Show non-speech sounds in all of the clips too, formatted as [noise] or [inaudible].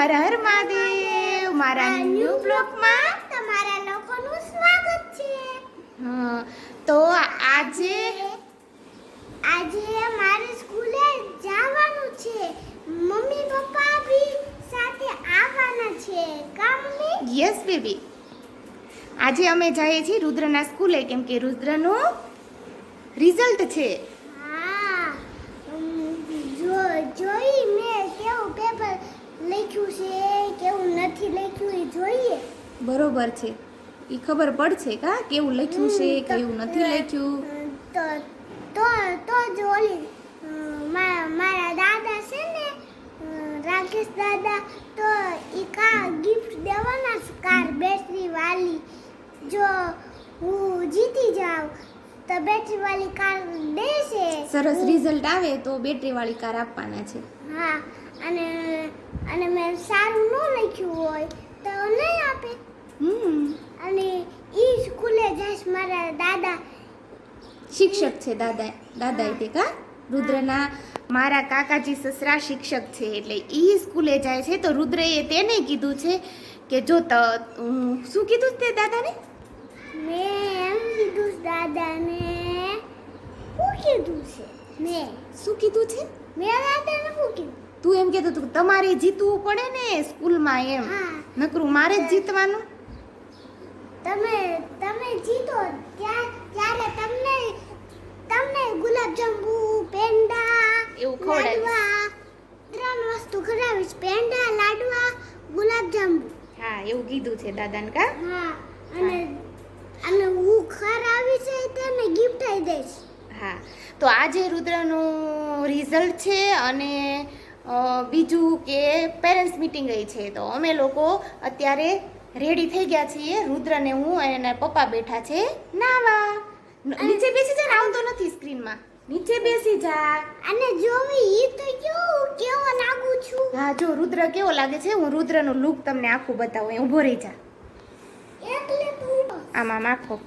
હર હર મહાદેવ. મારા ન્યૂ બ્લોગમાં તમારા લોકોનું સ્વાગત છે. હા, તો આજે આજે મારે સ્કૂલે જવાનું છે. મમ્મી પપ્પા બી સાથે આવવાના છે. કા મમ્મી? Yes baby. આજે અમે જઈએ છીએ રુદ્રના સ્કૂલે. કેમ કે રુદ્રનું રિઝલ્ટ છે હા ઉમ, જો જોઈ મેં કેવું પેપર લખ્યું છે કેવું નથી લખ્યું એ જોઈએ. બરોબર છે. એ ખબર પડશે કા કેવું લખ્યું છે કેવું નથી લખ્યું? તો તો તો જ ઓલી મારા મારા દાદા છે ને રાકેશ દાદા તો એ કાર ગિફ્ટ દેવાના છે કાર બેટરી વાલી. જો હું જીતી જાઉં તો બેટરી વાળી કાર દેશે. સરસ રિઝલ્ટ આવે તો બેટરી વાળી કાર આપવાના છે. હા અને અને મેં સારું ન લખ્યું હોય તો નહીં આપે. હમ. અને એ સ્કૂલે જઈશ મારા દાદા. શિક્ષક છે દાદા દાદા તે કા રુદ્રના મારા કાકાજી સસરા શિક્ષક છે એટલે એ સ્કૂલે જાય છે. તો રુદ્રએ તેને કીધું છે કે જો ત શું કીધું તે દાદાને? મેં એમ કીધું દાદાને શું કીધું છે? મેં. શું કીધું છે? મેં દાદાને શું કીધું? તું એમ કહેતો તું તમારે જીતવું પડે ને સ્કૂલમાં એમ. નકરું મારે જ જીતવાનું. તમે તમે જીતો ત્યાં ત્યારે તમને તમને ગુલાબજાંબુ પેંડા એવું ખવડાવીશ. ત્રણ વસ્તુ ખવડાવીશ. પેંડા લાડવા ગુલાબજાંબુ. હા એવું કીધું છે દાદાને કા? હા અને અને હું ખર આવી છે તેને ગિફ્ટ દઈશ. હા તો આજે રુદ્રનું રિઝલ્ટ છે અને બીજું કે પેરેન્ટ્સ મિટિંગ છે તો અમે લોકો અત્યારે રેડી થઈ ગયા છીએ. રુદ્રને હું અને એના પપ્પા બેઠા છે નાવા. નીચે બેસી જા આવતો નથી સ્ક્રીનમાં નીચે બેસી જા. અને જોવી ઈ તો જો કેવો લાગુ છું? હા જો રુદ્ર કેવો લાગે છે હું રુદ્રનું લુક તમને આખું બતાવું ઊભો રહી જા. આમ આખો.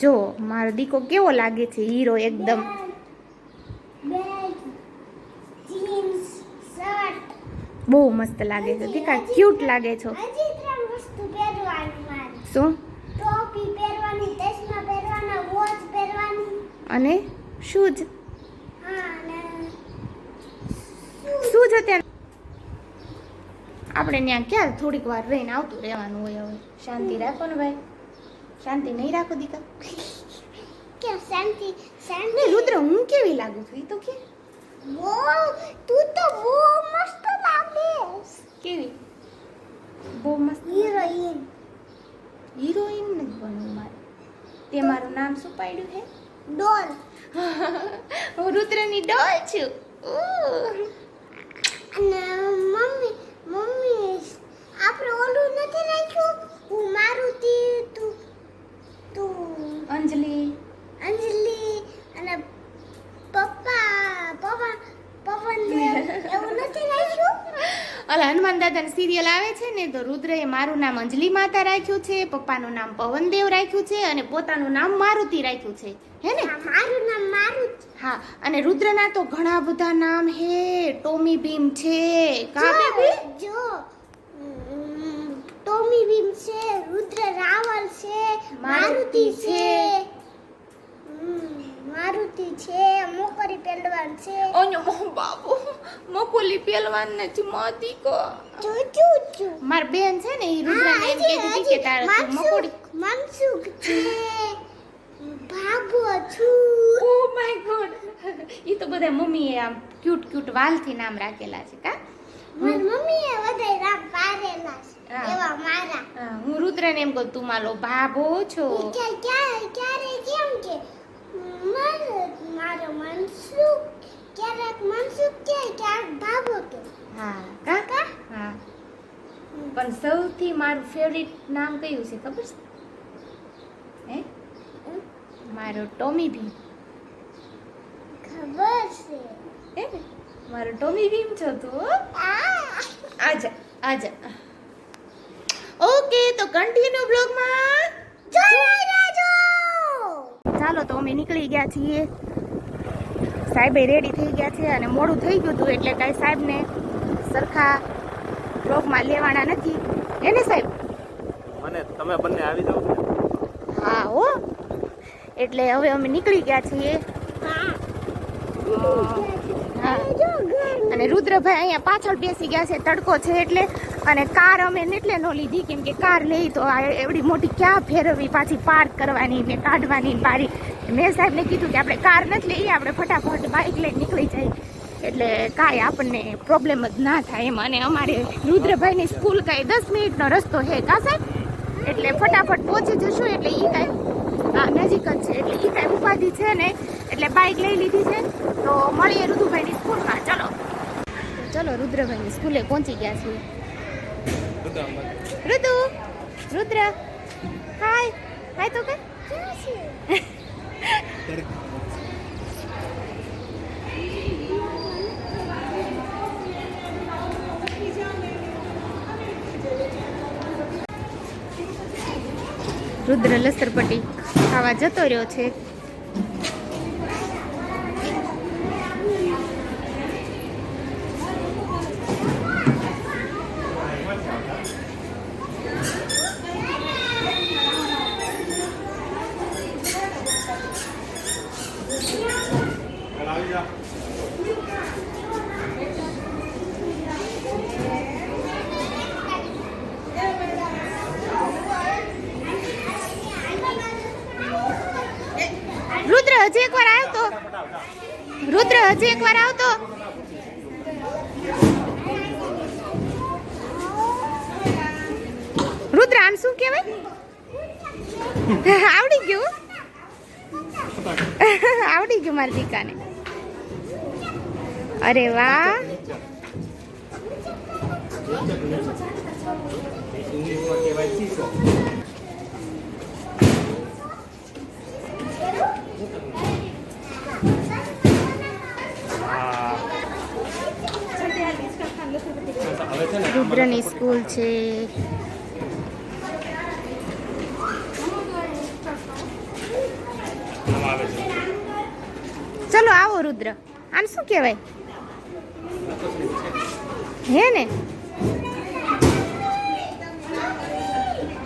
જો મારો દીકો કેવો લાગે છે હીરો એકદમ. શર્ટ બહુ મસ્ત લાગે છે. દીકા ક્યુટ લાગે છો. શું? ટોપી પહેરવાની ચશ્મા પહેરવાના વોચ પહેરવાની. અને શું જ અત્યારે આપણે ત્યાં ક્યાં થોડીક વાર રહીને આવતું રહેવાનું હોય હવે? શાંતિ રાખો ને ભાઈ. શાંતિ નહીં રાખો દીકા કેમ શાંતિ શાંતિ? રુદ્ર હું કેવી લાગુ છું? એ તો કે બહુ તું તો બહુ મસ્ત લાગીશ કેવી બહુ મસ્ત હિરોઈન હિરોઈન નથી બનવું મારે તે મારું નામ શું પાડ્યું છે ડોલ હું રુદ્રની ડોલ છું. અને મમ્મી મમ્મી આપણે ઓલું નથી નાખ્યું હું મારુતિ તું તું અંજલિ અને પપ્પા પવન પવન દેવ એવું નથી રાખ્યું ઓલા હનુમાન દાદાની સિરિયલ આવે છે ને તો રુદ્રએ મારું નામ અંજલિ માતા રાખ્યું છે પપ્પાનું નામ પવનદેવ રાખ્યું છે અને પોતાનું નામ મારુતિ રાખ્યું છે. હે ને? મારું નામ મારુતિ. હા અને રુદ્રના તો ઘણા બધા નામ હે. ટોમી ભીમ છે કાબે જો, ટોમી ભીમ છે રુદ્ર રાવલ છે મારુતિ છે. મારુતિ છે મોકરી પહેલવાન છે. ઓનો મો બાબુ મકોલી પહેલવાન નથી મોતી કો. ચુ ચુ ચુ માર બેન છે ને એ રુદ્રને એમ કે દીધી કે તારે તું મકોડી મનસુખ છે. ભાગો છું. Oh my God. ઈ તો બધા મમ્મીએ આમ ક્યુટ ક્યુટ વાલથી નામ રાખેલા છે કા? મારી મમ્મીએ વધારે રામ પારેલા છે હા. એવા મારા. હું રુદ્રને એમ કહું તું મારો ભાભો છો. ઈ ક્યાં ક્યાં ક્યારે કેમ કે મારો મારો મનસુખ. ક્યારેક મનસુખ કે ક્યારેક ભાગો તો. હા કાકા હા. પણ સૌથી મારું ફેવરિટ નામ કયું છે ખબર છે? હે? મારો ટોમી ભીમ. ખબર છે. હે? મારો ટોમી ભીમ છો તું આજા આજા. ઓકે તો કન્ટિન્યુ બ્લોગમાં જોઈ ચાલો તો અમે નીકળી ગયા છીએ. સાહેબે રેડી થઈ ગયા છે અને મોડું થઈ ગયું હતું એટલે કાંઈ સાહેબને સરખા બ્લોગમાં લેવાના નથી. એને સાહેબ? મને તમે બંને આવી જાઓ હા હો. એટલે હવે અમે નીકળી ગયા છીએ. હા. અને રુદ્રભાઈ અહીંયા પાછળ બેસી ગયા છે તડકો છે એટલે અને કાર અમે એટલે ન લીધી, કેમ કે કાર લઈ તો એવડી મોટી ક્યાં ફેરવવી? પાછી પાર્ક કરવાની ને કાઢવાની બારી મેં સાહેબને કીધું કે આપણે કાર નથી લઈએ, આપણે ફટાફટ બાઇક લઈને નીકળી જાય. એટલે કાંઈ આપણને પ્રોબ્લેમ જ ના થાય એમ. અને અમારે રુદ્રભાઈની સ્કૂલ કાંઈ દસ મિનિટનો રસ્તો છે, કા સાહેબ? એટલે ફટાફટ પહોંચી જશું, એટલે એ કાંઈ નજીક જ છે. એટલે એ કાંઈ ઉપાધિ છે ને, એટલે બાઇક લઈ લીધી છે. તો મળીએ રુદ્રભાઈની સ્કૂલમાં ચલો. ચલો, રુદ્રભાઈની સ્કૂલે પહોંચી ગયા છીએ. રુદુ રુદ્ર હાય હાય તો કે? રુદ્ર લસરપટ્ટી ખાવા જતો રહ્યો છે રુદ્ર હજી એકવાર આવતો રુદ્ર હજી એકવાર આવતો. રુદ્ર, આમ શું કહેવાય? આવડી ગયું? આવડી ગયું મારી દીકાને. અરે વાહ. Thank કહેવાય શીશો હા હવે છે ને રુદ્રની સ્કૂલ છે. ચલો આવો, રુદ્ર. આમ શું કહેવાય? હે ને?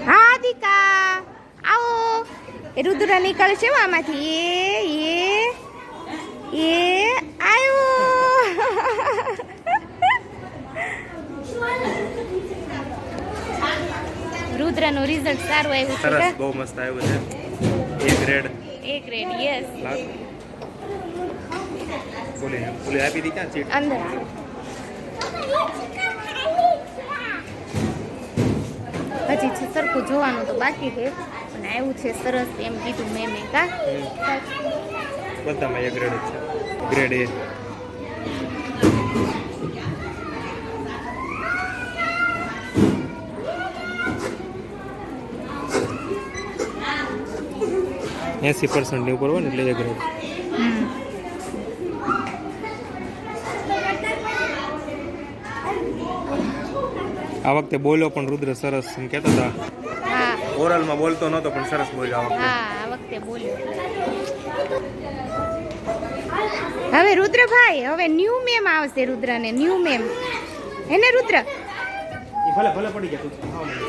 હા, દીકા. આવો. રુદ્ર નીકળશે આમાંથી. એ એ એ આવ્યો રુદ્રનું રિઝલ્ટ સારું આવ્યું છે સરસ બહુ મસ્ત આવ્યું છે. A grade A grade yes બોલે બોલે આપી દી ક્યાં ચીટ અંદર હજી છે સરખું જોવાનું તો બાકી છે પણ આવ્યું છે સરસ એમ કીધું મેં મેં કા? બધામાં એ ગ્રેડ છે. ગ્રેડ એ એસી પર્સન્ટની ઉપર હોય ને એટલે એક ગ્રેડ આ વખતે બોલ્યો પણ રુદ્ર સરસ એમ કહેતા હતા. હા. ઓરલમાં બોલતો નહોતો પણ સરસ બોલ્યો આ વખતે. હા આ વખતે બોલ્યો. હવે રુદ્રભાઈ હવે ન્યૂ મેમ આવશે રુદ્રને ન્યૂ મેમ એને રુદ્ર? ભલે ભલે પડી ગયા તું ખાવા માંડ.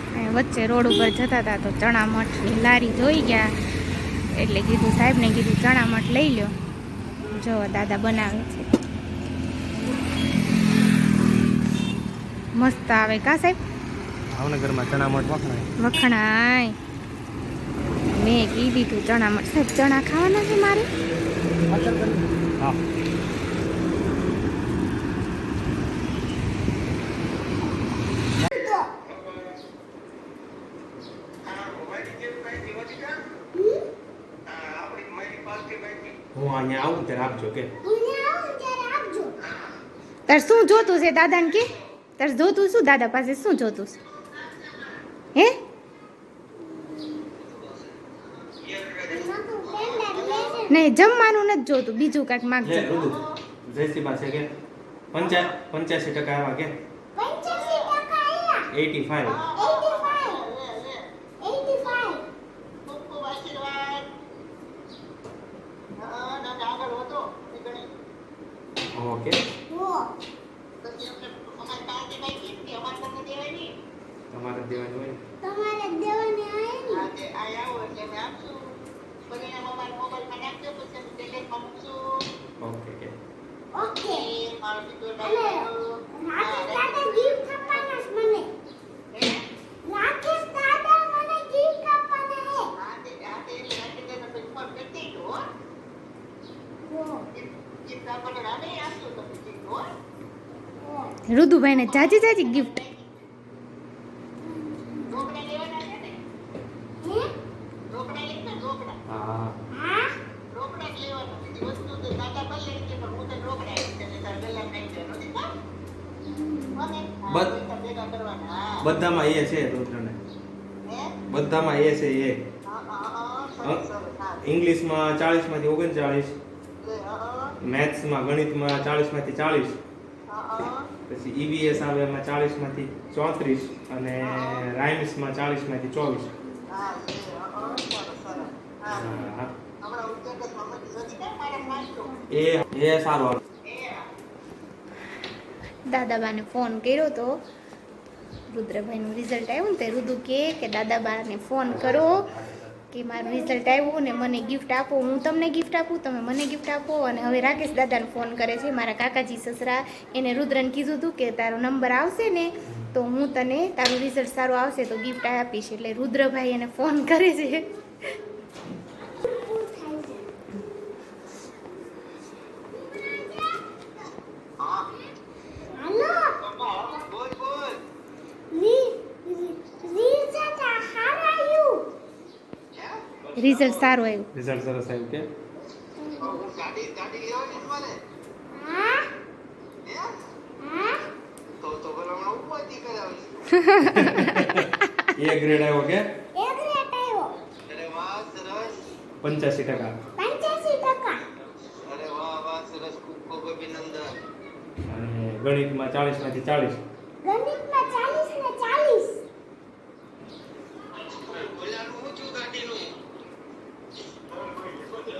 અહીં વચ્ચે રોડ ઉપર જતા હતા તો ચણા મઠની લારી જોઈ ગયા. એટલે કીધું સાહેબને કીધું ચણા મઠ લઈ લ્યો. જો દાદા બનાવે છે. મસ્ત આવે કા સાહેબ? ભાવનગરમાં ચણા મઠ વખણાય. વખણાય. મેં કીધી તું ચણા મઠ. સાહેબ ચણા ખાવાના છે મારે? હું અહીંયા આવું ત્યારે આપજો કે તાર શું જોતું છે દાદાને કે? તાર જોતું શું? દાદા પાસે શું જોતું છે? હે? નહીં જમવાનું નથી જોતું બીજું કાંઈક લે માગજો રુદુ જયસીબા છે કે? પંચા પંચ્યાસી ટકા આવ્યા કે? એટી ફાઈવ ઓકે હો તમારે દેવાની હોય તમારે દેવાની આવે ને ઓકે કે ઓકે. અને રાકેશ દાદા ગિફ્ટ આપવાના છે મને. રાકેશ દાદા મને ગિફ્ટ આપવાના છે. હો. હો. રુદુભાઈને જાજી જાજી ગિફ્ટ હે હા હા બધામાં એ છે રુદ્રને બધામાં એ છે એ. ઇંગ્લિશમાં ચાળીસમાંથી ઓગણચાળીસ. મેથ્સમાં ગણિતમાં ચાળીસમાંથી ચાળીસ. પછી ઈવીએસ આવે એમાં ચાળીસમાંથી ચોત્રીસ અને રાઇમ્સમાં ચાળીસમાંથી ચોવીસ. એ એ સારું દાદાબાને ફોન કર્યો તો રુદ્રભાઈનું રિઝલ્ટ આવ્યું ને તે રુદુ કે કે, દાદાબાને ફોન કરો કે મારું રિઝલ્ટ આવ્યું ને મને ગિફ્ટ આપો. હું તમને ગિફ્ટ આપું, તમે મને ગિફ્ટ આપો. અને હવે રાકેશ દાદાને ફોન કરે છે, મારા કાકાજી સસરા. એને રુદ્રને કીધું હતું કે, તારો નંબર આવશે ને, તો હું તને તારું રિઝલ્ટ સારું આવશે, તો ગિફ્ટ આપીશ. એટલે રુદ્રભાઈ એને ફોન કરે છે હાલો રી રીઝલ્ટ હારાયું રિઝલ્ટ સારું આવ્યું રિઝલ્ટ સરસ આવ્યું કે હા હા એ ગ્રેડ આવ્યો કે પંચ્યાસી ટકા ગણિતમાં ચાલીસમાંથી ચાલીસ ને ચાલીસ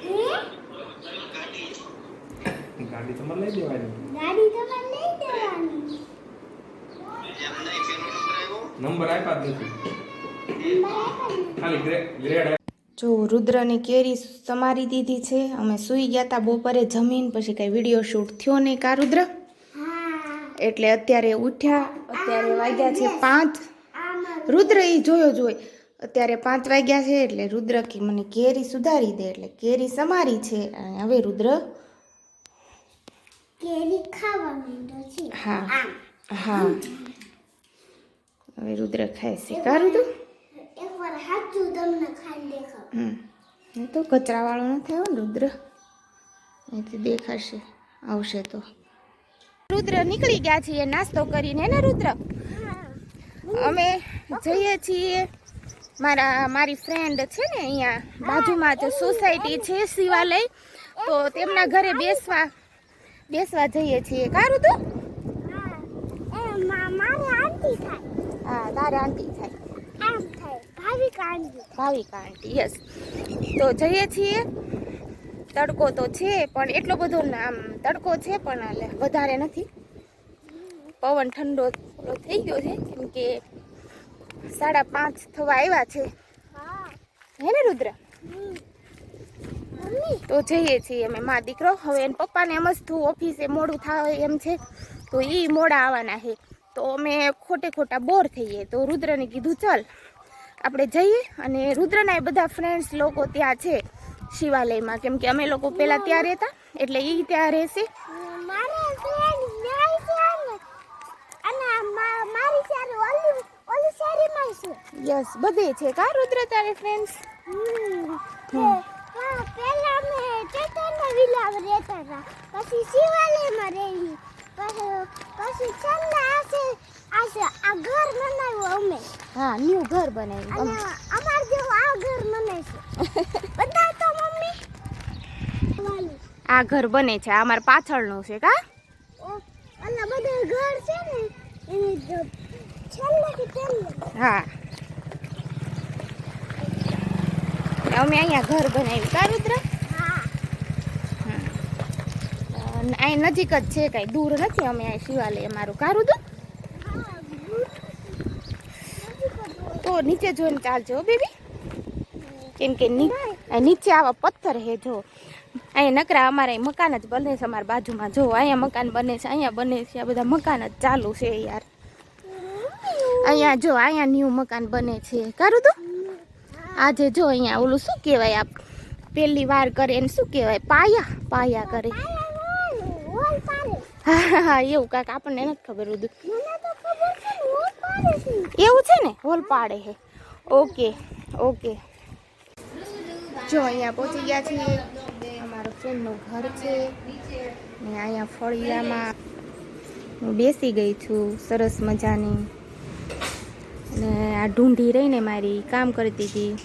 હે ગાડી તમારે લઈ દેવાની ગાડી તમારે લઈ દેવાની નંબર આપ્યા જ નથી બરાબર ને? ખાલી ગ્રે ગ્રેડ જો રુદ્રની કેરી સમારી દીધી છે. અમે સૂઈ ગયા હતા બપોરે જમીન પછી કઈ વીડિયો શૂટ થયો નહીં કા રુદ્ર? એટલે અત્યારે ઉઠ્યા અત્યારે વાગ્યા છે પાંચ. રુદ્ર એ જોયો જોઈ અત્યારે પાંચ વાગ્યા છે એટલે રુદ્ર કે મને કેરી સુધારી દે એટલે કેરી સમારી છે. અને હવે રુદ્ર? કેરી ખાવા માંડ્યો છે. હા. હા. હવે રુદ્ર ખાય છે. કા રુદ્ર? એકવાર સાચું તમને ખાઈ દેખાવ. હમ. એ તો કચરાવાળો નથી આવ્યો રુદ્ર. અહીંથી દેખાશે આવશે તો. રુદ્ર નીકળી ગયા છીએ નાસ્તો કરીને ને રુદ્ર? અમે જઈએ છીએ મારા મારી ફ્રેન્ડ છે ને અહીંયા બાજુમાં જ સોસાયટી છે શિવાલય. તો તેમના ઘરે બેસવા બેસવા જઈએ છીએ. કારું તું હા તારે આંટી થાય. ભાવિક આંટી યસ તો જઈએ છીએ. તડકો તો છે પણ એટલો બધો નામ તડકો છે પણ એટલે વધારે નથી. પવન ઠંડો થોડો થઈ ગયો છે કેમ કે સાડા પાંચ થવા આવ્યા છે. હા. હે ને રુદ્ર? તો જઈએ છીએ અમે મા દીકરો હવે એને પપ્પાને એમ જ થયું ઓફિસે મોડું થાય એમ છે તો એ મોડા આવવાના છે. તો અમે ખોટે ખોટા બોર થઈએ તો રુદ્રને કીધું ચાલ આપણે જઈએ અને રુદ્રના એ બધા ફ્રેન્ડ્સ લોકો ત્યાં છે શિવાલયમાં. કેમ કે અમે લોકો પહેલાં ત્યાં રહેતા એટલે એ ત્યાં રહેશે. યસ બધે છે કા રુદ્ર તારે ફ્રેન્ડ્સ પહેલા અમે વિલાવ રહેતા હતા પછી શિવાલયમાં રહી પછી પછી છેલ્લે આશે આશે આ ઘર બનાવ્યું અમે. હા ન્યુ ઘર બનાવ્યું અમાર જેવું આ ઘર બને છે. [laughs] બધા તો મમ્મી. આ ઘર બને છે આ અમારા પાછળનું છે કા? અને બધા ઘર છે ને એની જો છેલ્લે કે છેલ્લે હા. અમે અહીંયા ઘર બનાવ્યું કા રુદ્ર અહીં નજીક જ છે કાંઈ દૂર નથી અમે અહીં શિવાલય અમારું કારું તો તો નીચે જોઈને ચાલજો બેબી. કેમ કે નીચે આવા પથ્થર હે જો. અહીંયા નકરા અમારે મકાન જ બને છે અમારા બાજુમાં. જો અહીંયા મકાન બને છે અહીંયા બને છે આ બધા મકાન જ ચાલુ છે યાર. અહીંયા જો અહીંયા ન્યૂ મકાન બને છે. કરું તું. આજે જો અહીંયા ઓલું શું કહેવાય આપ પહેલી વાર કરે એને શું કહેવાય પાયા પાયા કરે. હા હા એવું કાંઈક આપણને નથી ખબર બધું મને તો ખબર છે ને હોલ પાડે છે એવું છે ને? હોલ પાડે છે ઓકે ઓકે. જો અહીંયા પહોંચી ગયા છીએ. અમારો ફ્રેન્ડનું ઘર છે. ને અહીંયા ફળિયામાં હું બેસી ગઈ છું, સરસ મજાની. અને આ ઢૂંઢી રહીને મારી કામ કરતી હતી.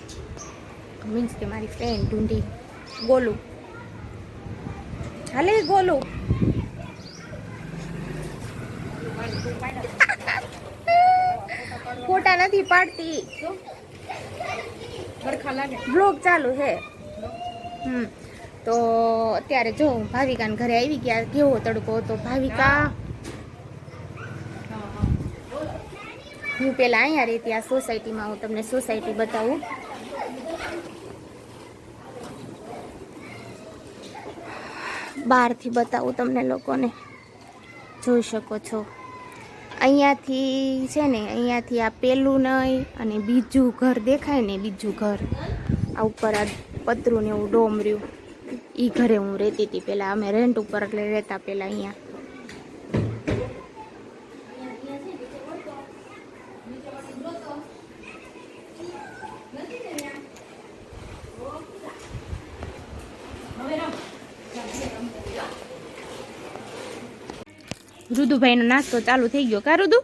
મીન્સ કે મારી ફ્રેન્ડ ઢૂંઢી, ગોલું. હાલે ગોલું. ફોટા નથી પાડતી. બ્લોગ ચાલુ છે. હમ. તો અત્યારે જો ભાવિકાને ઘરે આવી ગયા કેવો તડકો હતો. ભાવિકા હું. પેલા અહીંયા રહેતી આ સોસાયટીમાં હું તમને સોસાયટી બતાવું. બહારથી બતાવું તમને લોકોને. જોઈ શકો છો. અહીંયાથી છે ને, અહીંયાથી આ પેલું નહીં અને બીજું ઘર દેખાય ને, બીજું ઘર. આ ઉપર આ પતરું ને એવું ડોમર્યું. એ ઘરે હું રહેતી હતી. પહેલાં અમે રેન્ટ ઉપર એટલે રહેતા પહેલાં અહીંયા. રુદુભાઈનો નાસ્તો ચાલુ થઈ ગયો. કા રુદુ?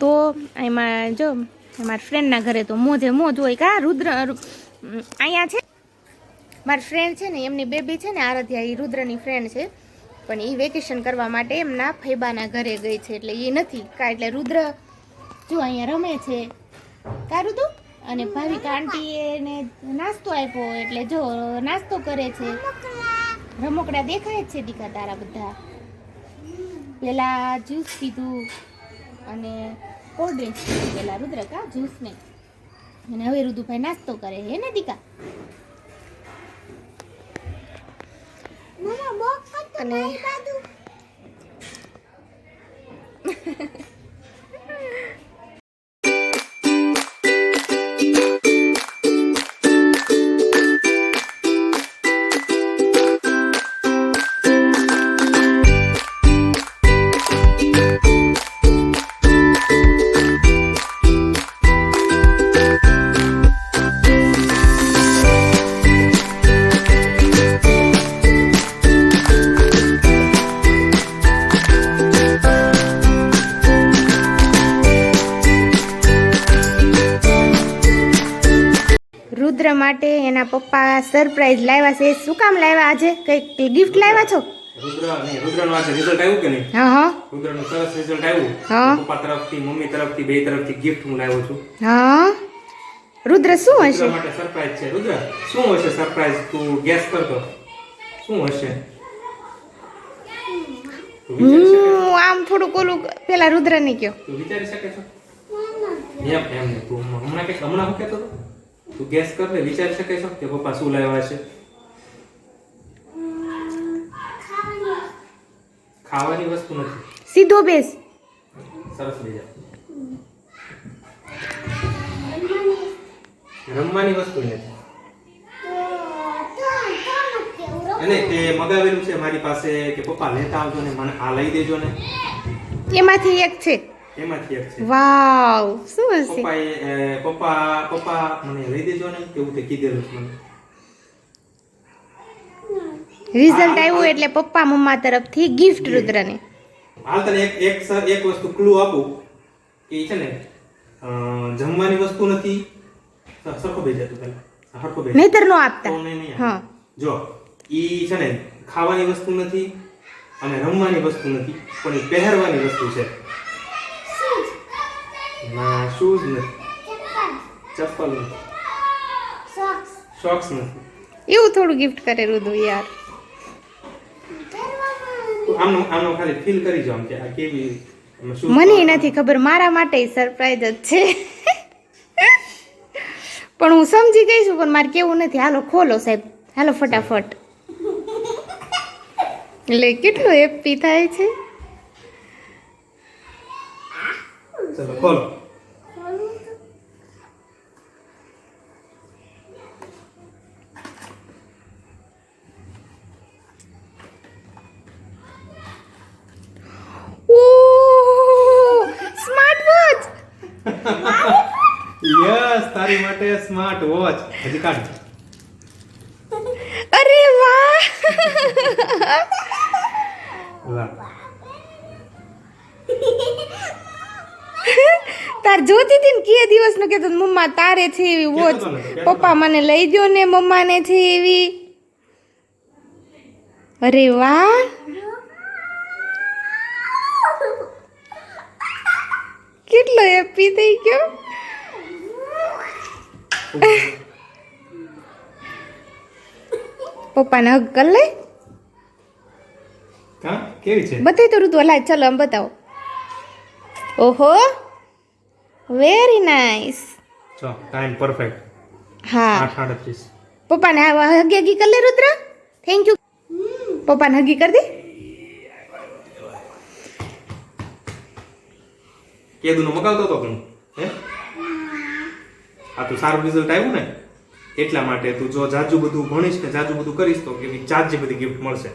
તો એમાં જો, મારા ફ્રેન્ડના ઘરે તો મોજે મોજ હોય. કા રુદ્ર અહીંયા છે? મારી ફ્રેન્ડ છે ને, એમની બેબી છે ને, આરાધ્યા એ રુદ્રની ફ્રેન્ડ છે. પણ એ વેકેશન કરવા માટે એમના ફૈબાના ઘરે ગઈ છે. એટલે એ નથી. કા એટલે રુદ્ર જો અહીંયા રમે છે. કારું રુદુ? અને ભાવિક આંટી એને નાસ્તો આપ્યો એટલે જો નાસ્તો કરે છે. રમકડા દેખાય છે દીકા તારા બધા. પેલા જ્યુસ પીધું અને કોલ્ડ ડ્રિંક્સ પીધું. પેલા રુદ્રકા જ્યુસ ને. અને હવે રુદુભાઈ નાસ્તો કરે હે ને દીકા? અને બાજુ માટે એના પપ્પા સરપ્રાઈઝ લાવ્યા છે. શું કામ લાવ્યા આજે? કઈ ગિફ્ટ લાવ્યા છો? રુદ્ર નહીં રુદ્રનું આજે રિઝલ્ટ આવ્યું કે નહીં? હા હા. રુદ્રનું સરસ રિઝલ્ટ આવ્યું. હા. પપ્પા તરફથી મમ્મી તરફથી બે તરફથી ગિફ્ટ હું લાવ્યો છું. હા. રુદ્ર શું હશે? માટે સરપ્રાઈઝ છે. રુદ્ર શું હશે સરપ્રાઈઝ તું ગેસ કરતો શું હશે? તું વિચારી શકે હું આમ થોડુંક ઓલું પેલા રુદ્ર ને કયો તું વિચારી શકે છો? એમ એમ તું હમણાં કંઈક હમણાં કહેતો હતો? તું ગેસ કર ને વિચારી શકે છો કે પપ્પા શું લાવ્યા છે? ખાવાની વસ્તુ નથી. સીધો બેસ. સરસ બીજા રમવાની વસ્તુ નથી. અને તે મગાવેલું છે મારી પાસે કે પપ્પા લેતા આવજો ને મને આ લઈ દેજો ને. એમાંથી એક છે. એમાંથી એક છે. વાવ શું હશે? પપ્પાએ પપ્પા પપ્પા મને લઈ દેજો ને એવું તે કીધેલું છે મને. રિઝલ્ટ આવ્યું એટલે પપ્પા મમ્મા તરફથી ગિફ્ટ રુદ્રને. હાલ તને એક એક સર એક વસ્તુ ક્લુ આપું. કે છે ને જમવાની વસ્તુ નથી. સરખો બેસી જા પહેલા. સરખો બેસી નહીતર નો આપતા. હા. જો ઈ છે ને ખાવાની વસ્તુ નથી અને રમવાની વસ્તુ નથી પણ એ પહેરવાની વસ્તુ છે. ના શૂઝ નથી ચપ્પલ. નથી શોક્સ નથી. એવું થોડું ગિફ્ટ કરેલું હતું યાર. આમનો આમનો ખાલી ફીલ કરી જાવ કે આ કેવી મને નથી ખબર મારા માટે સરપ્રાઈઝ જ છે. પણ હું સમજી ગઈ છું પણ મારે કેવું નથી. હાલો ખોલો સાહેબ. હાલો ફટાફટ. એટલે કેટલું હેપી થાય છે? ચલો ખોલો ઓ સ્માર્ટ વોચ યસ તારી માટે સ્માર્ટ વોચ હજી કાઢ. અરે વાહ! તાર જોતી હતી ને દિવસ દિવસનું કહેતો હતો, મમ્મા તારે છે એવી વોચ ને, પપ્પા મને લઈ દો ને મમ્માને છે એવી. અરે વાહ! કેટલો હેપી થઈ ગયો. પપ્પાને હગ કર લે. હા? કેવી છે? બતાવી તો ઋતુ. લાય ચલો આમ બતાવો. ઓહો વેરી નાઇસ ચો ટાઈમ પરફેક્ટ હા. આઠ આડત્રીસ. પપ્પાને આ હગી હગી કર લે રુદ્ર. થેન્ક યુ પપ્પાને હગી કરી દે. કેદુનો મગાવતો હતો તું હે? આ તું સારું રિઝલ્ટ આવ્યું ને. એટલા માટે તું જો જાજુ બધું ભણીશ ને જાજુ બધું કરીશ તો કે જાજી બધી ગિફ્ટ મળશે.